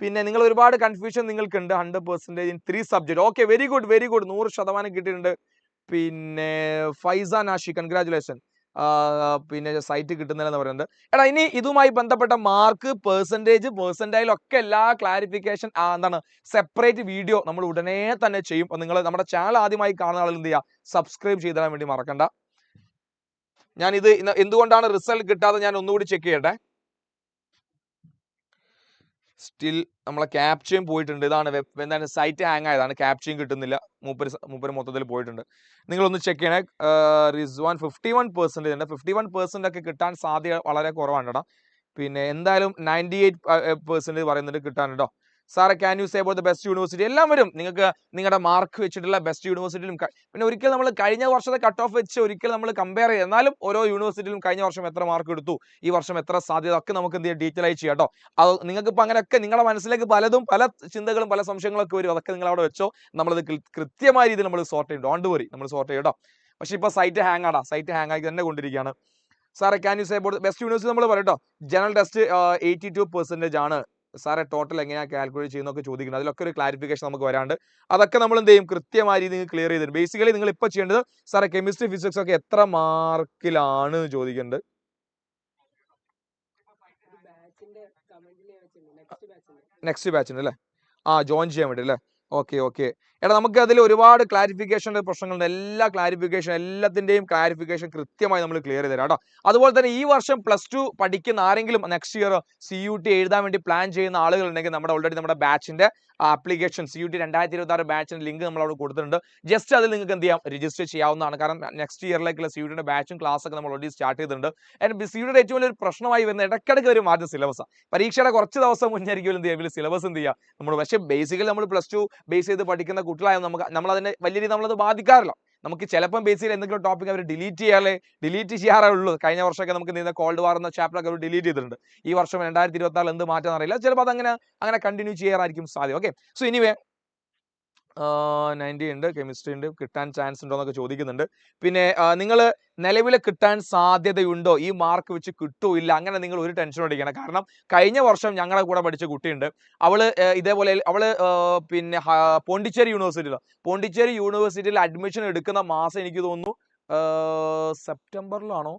പിന്നെ നിങ്ങൾ ഒരുപാട് കൺഫ്യൂഷൻ നിങ്ങൾക്കുണ്ട്. Hundred percentage in three subject okay very good very good നൂറ് ശതമാനം കിട്ടിയിട്ടുണ്ട്. പിന്നെ ഫൈസ നാഷി കൺഗ്രാചുലേഷൻ പിന്നെ സൈറ്റ് കിട്ടുന്നില്ല എന്ന് പറയുന്നത്. എടാ ഇനി ഇതുമായി ബന്ധപ്പെട്ട മാർക്ക് പെർസെന്റേജ് പെർസെന്റൈൽ ഒക്കെ എല്ലാ ക്ലാരിഫിക്കേഷൻ എന്താണ് സെപ്പറേറ്റ് വീഡിയോ നമ്മൾ ഉടനെ തന്നെ ചെയ്യും. നിങ്ങൾ നമ്മുടെ ചാനൽ ആദ്യമായി കാണുന്ന ആളുകൾ എന്ത് ചെയ്യുക? സബ്സ്ക്രൈബ് ചെയ്തിടാൻ വേണ്ടി മറക്കണ്ട. ഞാനിത് എന്തുകൊണ്ടാണ് റിസൾട്ട് കിട്ടാതെ ഞാൻ ഒന്നുകൂടി ചെക്ക് ചെയ്യട്ടെ. സ്റ്റിൽ നമ്മളെ ക്യാപ്ചയും പോയിട്ടുണ്ട്. ഇതാണ് വെബ് എന്താണ് സൈറ്റ് ഹാങ് ആയതാണ്. ക്യാപ്ചയും കിട്ടുന്നില്ല. മൂപ്പർ മൂപ്പര് മൊത്തത്തിൽ പോയിട്ടുണ്ട്. നിങ്ങളൊന്ന് ചെക്ക് ചെയ്യണേ. റിസ്വാൻ ഫിഫ്റ്റി വൺ പെർസെന്റേജ് ഉണ്ട് ഫിഫ്റ്റി വൺ പെർസെന്റ് ഒക്കെ കിട്ടാൻ സാധ്യത വളരെ കുറവാണ് കേട്ടോ പിന്നെ എന്തായാലും നയന്റി എയ്റ്റ് പെർസെന്റേജ് പറയുന്നുണ്ട് കിട്ടാനുണ്ടോ സാറെ can you say about the best university എല്ലാം വരും. നിങ്ങൾക്ക് നിങ്ങളുടെ മാർക്ക് വെച്ചിട്ടുള്ള ബെസ്റ്റ് യൂണിവേഴ്സിറ്റിയിലും പിന്നെ ഒരിക്കൽ നമ്മൾ കഴിഞ്ഞ വർഷത്തെ കട്ട് ഓഫ് വെച്ച് ഒരിക്കൽ നമ്മൾ കമ്പയർ ചെയ്യും. എന്നാലും ഓരോ യൂണിവേഴ്സിറ്റിയിലും കഴിഞ്ഞ വർഷം എത്ര മാർക്ക് എടുത്തു? ഈ വർഷം എത്ര സാധ്യത? ഒക്കെ നമുക്ക് എന്ത് ഡീറ്റെയിൽ ആയി ചെയ്യാം കേട്ടോ അത് നിങ്ങൾക്ക് ഇപ്പോൾ അങ്ങനെയൊക്കെ നിങ്ങളുടെ മനസ്സിലേക്ക് പലതും പല ചിന്തകളും പല സംശയങ്ങളൊക്കെ വരും. അതൊക്കെ നിങ്ങൾ അവിടെ വെച്ചോ. നമ്മളത് കൃത്യമായ രീതിയിൽ നമ്മൾ സോർട്ട് ചെയ്യും. ഡോണ്ട് വറി നമ്മൾ സോർട്ട് ചെയ്യും കേട്ടോ പക്ഷെ ഇപ്പോൾ സൈറ്റ് ഹാങ് ആടാ. സൈറ്റ് ഹാങ് ആക്കി തന്നെ കൊണ്ടിരിക്കുകയാണ്. സാറെ can you say about best university നമ്മൾ പറയട്ടോ general test eighty two percentage ആണ്. സാറെ ടോട്ടൽ എങ്ങനെയാണ് കാൽക്കുലേറ്റ് ചെയ്യുന്നതൊക്കെ ചോദിക്കുന്നത് അതിലൊക്കെ ഒരു ക്ലാരിഫിക്കേഷൻ നമുക്ക് വരാണ്ട്. അതൊക്കെ നമ്മൾ എന്ത് ചെയ്യും? കൃത്യമായ രീതിയിൽ ക്ലിയർ ചെയ്ത് ബേസിക്കലി നിങ്ങൾ ഇപ്പോൾ ചെയ്യേണ്ടത് സാറെ കെമിസ്ട്രി ഫിസിക്സ് ഒക്കെ എത്ര മാർക്കിലാണ് ചോദിക്കേണ്ടത് നെക്സ്റ്റ് ബാച്ചിന് അല്ലേ? ആ ജോയിൻ ചെയ്യാൻ വേണ്ടി അല്ലേ? ഓക്കെ ഓക്കെ എടാ നമുക്ക് അതിൽ ഒരുപാട് ക്ലാരിഫിക്കേഷന്റെ പ്രശ്നങ്ങളുണ്ട്. എല്ലാ ക്ലാരിഫിക്കേഷൻ എല്ലാത്തിന്റെയും ക്ലാരിഫിക്കേഷൻ കൃത്യമായി നമ്മൾ ക്ലിയർ ചെയ്ത് തരാം അതുപോലെ തന്നെ ഈ വർഷം പ്ലസ് ടു പഠിക്കുന്ന ആരെങ്കിലും next year C U T എഴുതാൻ വേണ്ടി പ്ലാൻ ചെയ്യുന്ന ആളുകളുണ്ടെങ്കിൽ നമ്മുടെ ഓൾറെഡി നമ്മുടെ ബാച്ചിന്റെ ആപ്ലിക്കേഷൻ സി യു ടി രണ്ടായിരത്തി ഇരുപത്തി ആറ് ബാച്ചിന് ലിങ്ക് നമ്മൾ അവിടെ കൊടുത്തിട്ടുണ്ട്. ജസ്റ്റ് അതിൽ നിങ്ങൾക്ക് എന്ത് ചെയ്യാം? രജിസ്റ്റർ ചെയ്യാവുന്നതാണ്. കാരണം നെക്സ്റ്റ് ഇയറിലേക്കുള്ള സി യു ടിയുടെ ബാച്ചും ഒക്കെ നമ്മൾ ഓൾറെഡി സ്റ്റാർട്ട് ചെയ്തിട്ടുണ്ട്. സി യുടെ ഏറ്റവും വലിയൊരു പ്രശ്നമായി വരുന്ന ഇടയ്ക്കിടയ്ക്ക് ഒരു മാറ്റം സിലബസ് പരീക്ഷയുടെ കുറച്ച് ദിവസം മുന്നായിരിക്കും എന്ത് ചെയ്യാം സിലബസ് എന്ത് ചെയ്യുക? നമ്മൾ പക്ഷേ ബേസിക്കലി നമ്മൾ പ്ലസ് ടു ബേസ് ചെയ്ത് പഠിക്കുന്ന കുട്ടികളായ നമുക്ക് നമ്മൾ അതിനെ വലിയ രീതിയിൽ നമ്മളത് ബാധിക്കാറില്ല. നമുക്ക് ചിലപ്പം ബേസിൽ എന്തെങ്കിലും ടോപ്പിക് അവർ ഡിലീറ്റ് ചെയ്യാറേ ഡിലീറ്റ് ചെയ്യാറേ ഉള്ളൂ. കഴിഞ്ഞ വർഷമൊക്കെ നമുക്ക് നീന്ത കോൾഡ് വാർ എന്ന ചാപ്റ്റർ ഒക്കെ അവർ ഡിലീറ്റ് ചെയ്തിട്ടുണ്ട്. ഈ വർഷം രണ്ടായിരത്തി ഇരുപത്തി ആറിൽ എന്ത് മാറ്റം അറിയില്ല. ചിലപ്പോൾ അതങ്ങനെ അങ്ങനെ കണ്ടിന്യൂ ചെയ്യാറായിരിക്കും സാധ്യത. ഓക്കെ സോ ഇനിവേ നയന്റി ഉണ്ട് കെമിസ്ട്രി ഉണ്ട് കിട്ടാൻ ചാൻസ് ഉണ്ടോ എന്നൊക്കെ ചോദിക്കുന്നുണ്ട്. പിന്നെ നിങ്ങൾ നിലവിൽ കിട്ടാൻ സാധ്യതയുണ്ടോ? ഈ മാർക്ക് വെച്ച് കിട്ടുമോ ഇല്ല? അങ്ങനെ നിങ്ങൾ ഒരു ടെൻഷൻ അടിക്കണം കാരണം കഴിഞ്ഞ വർഷം ഞങ്ങളുടെ കൂടെ പഠിച്ച കുട്ടിയുണ്ട്. അവൾ ഇതേപോലെ അവൾ പിന്നെ പോണ്ടിച്ചേരി യൂണിവേഴ്സിറ്റിയിലാണ് പോണ്ടിച്ചേരി യൂണിവേഴ്സിറ്റിയിൽ അഡ്മിഷൻ എടുക്കുന്ന മാസം എനിക്ക് തോന്നുന്നു സെപ്റ്റംബറിലാണോ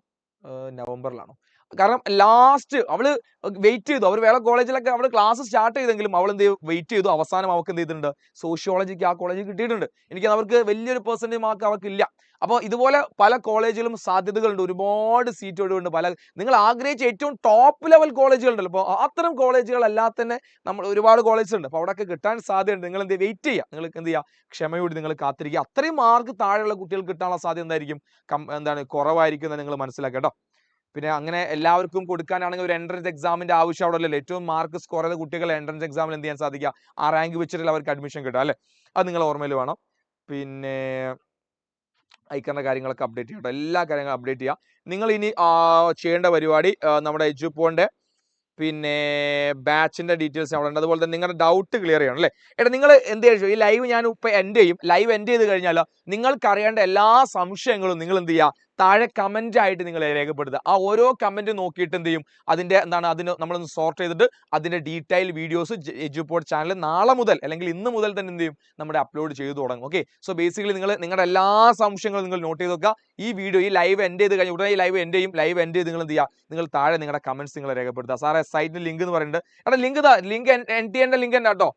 നവംബറിലാണോ? കാരണം ലാസ്റ്റ് അവൾ വെയിറ്റ് ചെയ്തു. അവർ വേറെ കോളേജിലൊക്കെ അവൾ ക്ലാസ് സ്റ്റാർട്ട് ചെയ്തെങ്കിലും അവൾ എന്ത് വെയിറ്റ് ചെയ്തു. അവസാനം അവൾക്ക് എന്ത് ചെയ്തിട്ടുണ്ട്? സോഷ്യോളജിക്ക് ആ കോളേജ് കിട്ടിയിട്ടുണ്ട്. എനിക്ക് അവർക്ക് വലിയൊരു പെർസെന്റേജ് മാർക്ക് അവർക്കില്ല അപ്പോൾ ഇതുപോലെ പല കോളേജുകളും സാധ്യതകളുണ്ട്. ഒരുപാട് സീറ്റ് ഒഴിവുണ്ട് പല നിങ്ങൾ ആഗ്രഹിച്ച ഏറ്റവും ടോപ്പ് ലെവൽ കോളേജുകളുണ്ടല്ലോ അപ്പോൾ അത്തരം കോളേജുകളല്ലാതെ തന്നെ നമ്മൾ ഒരുപാട് കോളേജ് ഉണ്ട്. അപ്പോൾ അവിടെയൊക്കെ കിട്ടാൻ സാധ്യതയുണ്ട്. നിങ്ങൾ എന്ത് വെയിറ്റ് ചെയ്യുക. നിങ്ങൾക്ക് എന്ത് ചെയ്യുക? ക്ഷമയോട് നിങ്ങൾ കാത്തിരിക്കുക. അത്രയും മാർക്ക് താഴെയുള്ള കുട്ടികൾക്ക് കിട്ടാനുള്ള സാധ്യത എന്തായിരിക്കും? എന്താണ്? കുറവായിരിക്കും എന്ന് നിങ്ങൾ മനസ്സിലാക്കുക കേട്ടോ. പിന്നെ അങ്ങനെ എല്ലാവർക്കും കൊടുക്കാനാണെങ്കിൽ ഒരു എൻട്രൻസ് എക്സാമിന്റെ ആവശ്യം അവിടെ അല്ലല്ലോ. ഏറ്റവും മാർക്ക് സ്കോർ ചെയ്ത കുട്ടികൾ എൻട്രൻസ് എക്സാമിൽ എന്ത് ചെയ്യാൻ സാധിക്കുക? ആ റാങ്ക് വെച്ചിട്ടില്ല അവർക്ക് അഡ്മിഷൻ കിട്ടുക അല്ലേ? അത് നിങ്ങൾ ഓർമ്മയിൽ വേണം. പിന്നെ അയക്കേണ്ട കാര്യങ്ങളൊക്കെ അപ്ഡേറ്റ് ചെയ്യട്ടോ എല്ലാ കാര്യങ്ങളും അപ്ഡേറ്റ് ചെയ്യുക നിങ്ങൾ ഇനി ചെയ്യേണ്ട പരിപാടി നമ്മുടെ എജുപോന്റെ പിന്നെ ബാച്ചിന്റെ ഡീറ്റെയിൽസ് അവിടെ ഉണ്ട് അതുപോലെ തന്നെ നിങ്ങളുടെ ഡൗട്ട് ക്ലിയർ ചെയ്യണം അല്ലേ? എടാ നിങ്ങൾ എന്ത് ചെയ്യും? ഈ ലൈവ് ഞാൻ ഇപ്പൊ എൻഡ് ചെയ്യും. ലൈവ് എൻഡ് ചെയ്ത് കഴിഞ്ഞാൽ നിങ്ങൾക്ക് അറിയേണ്ട എല്ലാ സംശയങ്ങളും നിങ്ങൾ എന്ത് ചെയ്യുക താഴെ കമന്റ് ആയിട്ട് നിങ്ങൾ രേഖപ്പെടുത്തുക. ആ ഓരോ കമന്റ് നോക്കിയിട്ട് എന്ത് ചെയ്യും? അതിന്റെ എന്താണ് അതിന് നമ്മളൊന്ന് സോർട്ട് ചെയ്തിട്ട് അതിന്റെ ഡീറ്റെയിൽ വീഡിയോസ് എജുപോർട്ട് ചാനൽ നാളെ മുതൽ അല്ലെങ്കിൽ ഇന്ന് മുതൽ തന്നെ എന്ത് ചെയ്യും? നമ്മുടെ അപ്ലോഡ് ചെയ്തു തുടങ്ങും. ഓക്കെ സോ ബേസിക്കലി നിങ്ങൾ നിങ്ങളുടെ എല്ലാ സംശയങ്ങളും നിങ്ങൾ നോട്ട് ചെയ്ത് വെക്കുക. ഈ വീഡിയോ ഈ ലൈവ് എൻഡ് ചെയ്ത് കഴിഞ്ഞ ഉടനെ ഈ ലൈവ് എൻഡ് ചെയ്യും. ലൈവ് എൻഡ് ചെയ്ത് നിങ്ങൾ എന്ത് ചെയ്യുക? നിങ്ങൾ താഴെ നിങ്ങളുടെ കമന്റ്സ് നിങ്ങൾ രേഖപ്പെടുത്തുക. സാറേ സൈറ്റിന് ലിങ്ക് എന്ന് പറയുന്നുണ്ട്. എടാ ലിങ്ക് ലിങ്ക് എൻ ടി എന്റെ ലിങ്ക് തന്നെ കേട്ടോ.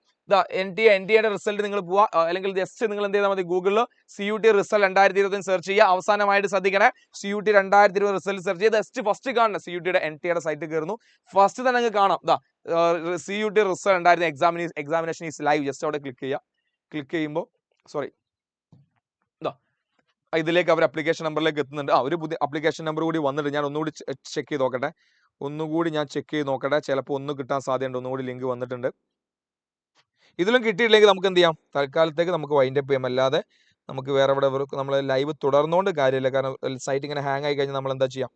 എൻ ടി എൻ എയുടെ റിസൾട്ട് നിങ്ങൾ പോവുക അല്ലെങ്കിൽ ജസ്റ്റ് നിങ്ങൾ എന്ത് ചെയ്താൽ മതി ഗൂഗിളിൽ സി യു ടി റിസൾട്ട് രണ്ടായിരത്തി ഇരുപത്തി സെർച്ച് ചെയ്യുക. അവസാനമായിട്ട് ശ്രദ്ധിക്കണേ സി യു ടി രണ്ടായിരത്തി ഇരുപത് റിസൾട്ട് സെർച്ച് ചെയ്ത് ജസ്റ്റ് ഫസ്റ്റ് കാണണം. സി യു ടിയുടെ എൻ ടിയുടെ സൈറ്റ് കയറുന്നു. ഫസ്റ്റ് തന്നെ നിങ്ങൾക്ക് കാണാം. ഇതാ സി യു ടി റിസൾട്ട് ഉണ്ടായിരുന്ന examinee examination is live just അവിടെ ക്ലിക്ക് ചെയ്യുക. ക്ലിക്ക് ചെയ്യുമ്പോൾ സോറി ഇതാ ഇതിലേക്ക് അവർ അപ്ലിക്കേഷൻ നമ്പറിലേക്ക് എത്തുന്നുണ്ട്. ആ ഒരു പുതിയ അപ്ലിക്കേഷൻ നമ്പർ കൂടി വന്നിട്ട് ഞാൻ ഒന്നുകൂടി ചെക്ക് ചെയ്ത് നോക്കട്ടെ. ഒന്നുകൂടി ഞാൻ ചെക്ക് ചെയ്ത് നോക്കട്ടെ. ചിലപ്പോൾ ഒന്ന് കിട്ടാൻ സാധ്യതയുണ്ട്. ഒന്നുകൂടി ലിങ്ക് വന്നിട്ടുണ്ട്. ഇതിലും കിട്ടിയിട്ടില്ലെങ്കിൽ നമുക്ക് എന്ത് ചെയ്യാം? തൽക്കാലത്തേക്ക് നമുക്ക് വൈൻഡ് അപ്പ് ചെയ്യാം. അല്ലാതെ നമുക്ക് വേറെ എവിടെ നമ്മൾ ലൈവ് തുടർന്നുകൊണ്ട് കാര്യമില്ല. കാരണം സൈറ്റ് ഇങ്ങനെ ഹാങ് ആയി കഴിഞ്ഞാൽ നമ്മൾ എന്താ ചെയ്യാം?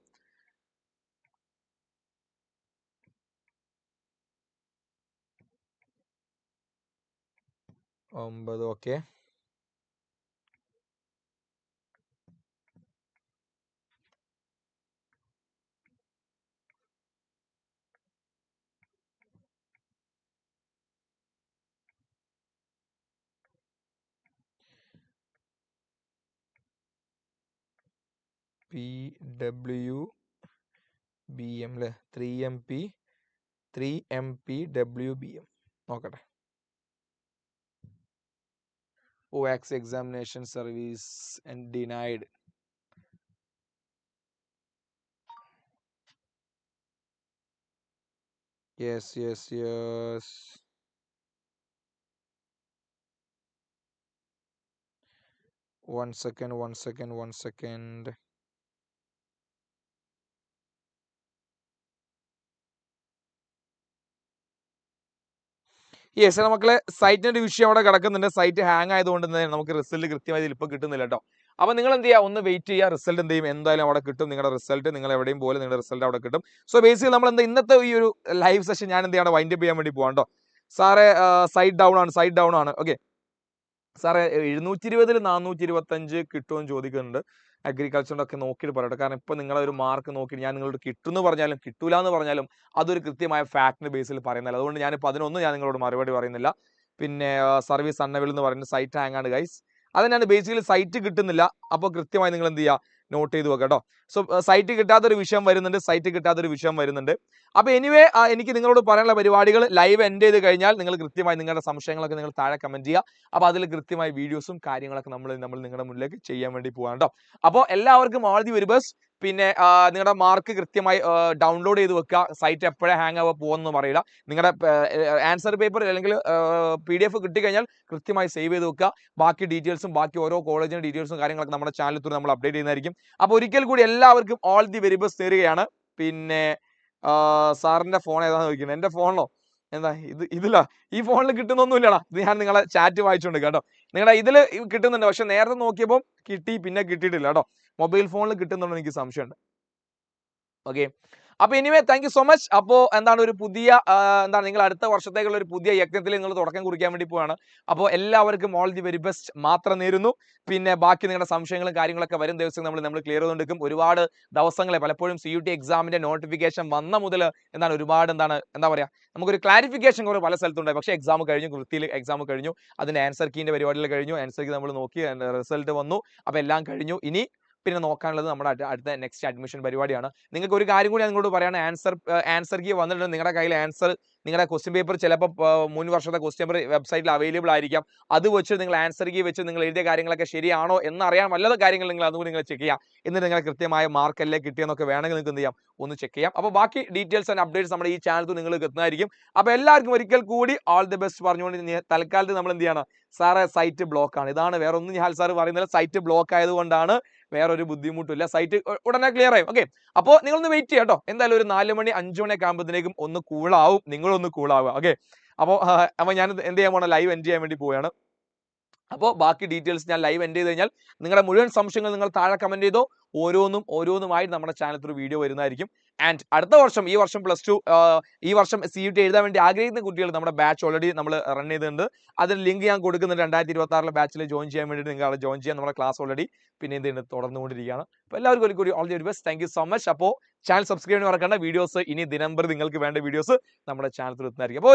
ഒമ്പത് okay P W B M അല്ലേ three M P three M P W B M നോക്കട്ടെ. ഒ ax examination service and denied yes yes yes one second one second one second. Yes മക്കളെ സൈറ്റിന്റെ ഒരു വിഷയം അവിടെ കിടക്കുന്നുണ്ട്. സൈറ്റ് ഹാങ് ആയതുകൊണ്ട് തന്നെ നമുക്ക് റിസൾട്ട് കൃത്യമായി ഇപ്പോൾ കിട്ടുന്നില്ല കേട്ടോ. അപ്പോൾ നിങ്ങൾ എന്ത് ചെയ്യുക? ഒന്ന് വെയിറ്റ് ചെയ്യുക. റിസൾട്ട് എന്ത് ചെയ്യും? എന്തായാലും അവിടെ കിട്ടും. നിങ്ങളുടെ റിസൾട്ട് നിങ്ങൾ എവിടെയും പോലെ നിങ്ങളുടെ റിസൾട്ട് അവിടെ കിട്ടും. സോ ബേസിക്കലി നമ്മൾ എന്താ ഇന്നത്തെ ഈ ഒരു ലൈവ് സെഷൻ ഞാൻ എന്ത് ചെയ്യണം? വൈൻഡപ്പ് ചെയ്യാൻ വേണ്ടി പോകാം കേട്ടോ. സാറെ സൈഡ് ഡൗൺ ആണ്. സൈഡ് ഡൗൺ ആണ്. ഓക്കെ സാറേ എഴുന്നൂറ്റി ഇരുപതിൽ നാനൂറ്റി ഇരുപത്തഞ്ച് കിട്ടുമെന്ന് ചോദിക്കുന്നുണ്ട്. അഗ്രികൾച്ചറിന്റെ ഒക്കെ നോക്കിയിട്ട് പറയട്ടെ. കാരണം ഇപ്പോൾ നിങ്ങളെ ഒരു മാർക്ക് നോക്കി ഞാൻ നിങ്ങളോട് കിട്ടുമെന്ന് പറഞ്ഞാലും കിട്ടൂല എന്ന് പറഞ്ഞാലും അതൊരു കൃത്യമായ ഫാക്ടിന് ബേസിൽ പറയുന്നില്ല അതുകൊണ്ട് ഞാനിപ്പോൾ അതിനൊന്നും ഞാൻ നിങ്ങളോട് മറുപടി പറയുന്നില്ല. പിന്നെ സർവീസ് അണ്ണവിൽ എന്ന് പറയുന്ന സൈറ്റ് ഹാങ് ആണ് ഗൈസ് അതിനാണ് ബേസിക്കലി സൈറ്റ് കിട്ടുന്നില്ല. അപ്പോൾ കൃത്യമായി നിങ്ങൾ എന്ത് ചെയ്യുക? നോട്ട് ചെയ്ത് വെക്കുക കേട്ടോ സോ സൈറ്റ് കിട്ടാത്തൊരു വിഷയം വരുന്നുണ്ട് സൈറ്റ് കിട്ടാത്തൊരു വിഷയം വരുന്നുണ്ട്. അപ്പോൾ എനിവേ എനിക്ക് നിങ്ങളോട് പറയാനുള്ള പരിപാടികൾ ലൈവ് എൻഡ് ചെയ്ത് കഴിഞ്ഞാൽ നിങ്ങൾ കൃത്യമായി നിങ്ങളുടെ സംശയങ്ങളൊക്കെ നിങ്ങൾ താഴെ കമന്റ് ചെയ്യുക. അപ്പോൾ അതിൽ കൃത്യമായി വീഡിയോസും കാര്യങ്ങളൊക്കെ നമ്മൾ നമ്മൾ നിങ്ങളുടെ മുന്നിലേക്ക് ചെയ്യാൻ വേണ്ടി പോകാം കേട്ടോ അപ്പോൾ എല്ലാവർക്കും ഓൾ ദി വെരി ബെസ്റ്റ് പിന്നെ നിങ്ങളുടെ മാർക്ക് കൃത്യമായി ഡൗൺലോഡ് ചെയ്ത് വെക്കുക സൈറ്റ് എപ്പോഴേ ഹാങ് ആവുക പോകുമെന്ന് പറയില്ല നിങ്ങളുടെ ആൻസർ പേപ്പർ അല്ലെങ്കിൽ പി ഡി എഫ് കിട്ടിക്കഴിഞ്ഞാൽ കൃത്യമായി സേവ് ചെയ്ത് വെക്കുക ബാക്കി ഡീറ്റെയിൽസും ബാക്കി ഓരോ കോളേജിന്റെ ഡീറ്റെയിൽസും കാര്യങ്ങളൊക്കെ നമ്മുടെ ചാനൽ കൂടി നമ്മൾ അപ്ഡേറ്റ് ചെയ്യുന്നതായിരിക്കും. അപ്പോൾ ഒരിക്കൽ കൂടി എല്ലാവർക്കും ഓൾ ദി വെരി ബെസ്റ്റ് പിന്നെ സാറിന്റെ ഫോൺ ഏതാണെന്ന് ചോദിക്കുന്നത് എന്റെ ഫോണിലോ എന്താ ഇത് ഇതിലാ? ഈ ഫോണിൽ കിട്ടുന്നൊന്നുമില്ലടാ. ഇത് ഞാൻ നിങ്ങളെ ചാറ്റ് വായിച്ചുകൊണ്ട് കേട്ടോ. നിങ്ങളുടെ ഇതിൽ കിട്ടുന്നുണ്ട്. പക്ഷെ നേരത്തെ നോക്കിയപ്പോൾ കിട്ടി പിന്നെ കിട്ടിയിട്ടില്ല കേട്ടോ. മൊബൈൽ ഫോണിൽ കിട്ടുന്നുണ്ടോ എനിക്ക് സംശയമുണ്ട്. ഓക്കെ അപ്പൊ anyway thank you so much അപ്പോൾ എന്താണ് ഒരു പുതിയ എന്താണ് നിങ്ങൾ അടുത്ത വർഷത്തേക്കുള്ള ഒരു പുതിയ യജ്ഞത്തിൽ നിങ്ങൾ തുടക്കം കുറിക്കാൻ വേണ്ടി പോവാണ്. അപ്പോൾ എല്ലാവർക്കും ഓൾ ദി വെരി ബെസ്റ്റ് മാത്രം നേരുന്നു. പിന്നെ ബാക്കി നിങ്ങളുടെ സംശയങ്ങളും കാര്യങ്ങളൊക്കെ വരും ദിവസം നമ്മൾ നമ്മൾ ക്ലിയർ ചെയ്തുകൊണ്ടിരിക്കും. ഒരുപാട് ദിവസങ്ങളെ പലപ്പോഴും സി യു ടി എക്സാമിന്റെ നോട്ടിഫിക്കേഷൻ വന്ന മുതൽ എന്താണ് ഒരുപാട് എന്താണ് എന്താ പറയാ നമുക്കൊരു ക്ലാരിഫിക്കേഷൻ കുറവ് പല സ്ഥലത്തുണ്ടായി. പക്ഷേ എക്സാം കഴിഞ്ഞു വൃത്തിയിൽ എക്സാം കഴിഞ്ഞു. അതിന്റെ ആൻസർ കീന്റെ പരിപാടിയിൽ കഴിഞ്ഞു. ആൻസർ കീ നമ്മൾ നോക്കി റിസൾട്ട് വന്നു. അപ്പോൾ എല്ലാം കഴിഞ്ഞു. ഇനി പിന്നെ നോക്കാനുള്ളത് നമ്മുടെ അടുത്ത നെക്സ്റ്റ് അഡ്മിഷൻ പരിപാടിയാണ്. നിങ്ങൾക്ക് ഒരു കാര്യം കൂടി നിങ്ങളോട് പറയാണ്. ആൻസർ ആൻസർ കീ വന്നിട്ടുണ്ട്. നിങ്ങളുടെ കയ്യിൽ ആൻസർ നിങ്ങളുടെ ക്വസ്റ്റ്യൻ പേപ്പർ ചിലപ്പോൾ മുൻ വർഷത്തെ ക്വസ്റ്റ്യൻ പേപ്പർ വെബ്സൈറ്റിൽ അവൈലബിൾ ആയിരിക്കാം. അത് വെച്ച് നിങ്ങൾ ആൻസർ കീ വെച്ച് നിങ്ങൾ എഴുതിയ കാര്യങ്ങളൊക്കെ ശരിയാണോ എന്നറിയാൻ വല്ലത് കാര്യങ്ങൾ നിങ്ങൾ അതുകൂടി നിങ്ങൾ ചെക്ക് ചെയ്യാം. എന്നിട്ട് നിങ്ങൾ കൃത്യമായ മാർക്ക് അല്ലേ കിട്ടിയെന്നൊക്കെ വേണമെങ്കിൽ നിങ്ങൾക്ക് എന്ത് ചെയ്യാം? ഒന്ന് ചെക്ക് ചെയ്യാം. അപ്പോൾ ബാക്കി ഡീറ്റെയിൽസ് ആൻഡ് അപ്ഡേറ്റ്സ് നമ്മുടെ ഈ ചാനൽ നിങ്ങൾ എത്തുന്നതായിരിക്കും അപ്പോൾ എല്ലാവർക്കും ഒരിക്കൽ കൂടി ഓൾ ദി ബെസ്റ്റ് പറഞ്ഞുകൊണ്ട് തൽക്കാലത്ത് നമ്മൾ എന്ത് ചെയ്യണം? സാറേ സൈറ്റ് ബ്ലോക്ക് ആണ്. ഇതാണ് വേറെ ഒന്നും ഞാൻ സാർ പറയുന്നില്ല. സൈറ്റ് ബ്ലോക്ക് ആയതുകൊണ്ടാണ് വേറെ ഒരു ബുദ്ധിമുട്ടില്ല സൈറ്റ് ഉടനെ ക്ലിയർ ആയും. ഓക്കെ അപ്പോൾ നിങ്ങളൊന്ന് വെയിറ്റ് ചെയ്യാം കേട്ടോ എന്തായാലും ഒരു നാല് മണി അഞ്ചു മണി ആകുമ്പോഴത്തേക്കും ഒന്ന് കൂളാവും നിങ്ങളൊന്ന് കൂളാവുക ഓക്കെ അപ്പോൾ അപ്പോൾ ഞാൻ എന്ത് ചെയ്യാൻ പോകണം ലൈവ് എൻഡ് ചെയ്യാൻ വേണ്ടി പോവുകയാണ്. അപ്പോൾ ബാക്കി ഡീറ്റെയിൽസ് ഞാൻ ലൈവ് എൻഡ് ചെയ്ത് കഴിഞ്ഞാൽ നിങ്ങളുടെ മുഴുവൻ സംശയങ്ങൾ നിങ്ങൾ താഴെ കമന്റ് ചെയ്തോ. ഓരോന്നും ഓരോന്നുമായി നമ്മുടെ ചാനൽ ഒരു വീഡിയോ വരുന്നതായിരിക്കും. ആൻഡ് അടുത്ത വർഷം ഈ വർഷം പ്ലസ് ടു ഈ വർഷം സി യു ടി എഴുതാൻ വേണ്ടി ആഗ്രഹിക്കുന്ന കുട്ടികൾ നമ്മുടെ ബാച്ച് ഓൾറെഡി നമ്മൾ റൺ ചെയ്തിട്ടുണ്ട്. അതിന് ലിങ്ക് ഞാൻ കൊടുക്കുന്നുണ്ട്. രണ്ടായിരത്തി ഇരുപത്തി ആറിലെ ബാച്ചിൽ ജോയിൻ ചെയ്യാൻ വേണ്ടിയിട്ട് നിങ്ങൾ അവിടെ ജോയിൻ ചെയ്യാൻ നമ്മുടെ ക്ലാസ് ഓൾറെഡി പിന്നെ എന്ത് തുടർന്നുകൊണ്ടിരിക്കുകയാണ്. അപ്പോൾ എല്ലാവർക്കും ഒരു കൂടി all the best thank you so much അപ്പോൾ ചാനൽ സബ്സ്ക്രൈബ് ചെയ്യാൻ മറക്കേണ്ട. വീഡിയോസ് ഇനി ദിനംബർ നിങ്ങൾക്ക് വേണ്ട വീഡിയോസ് നമ്മുടെ ചാനൽ എത്തുന്നതായിരിക്കും.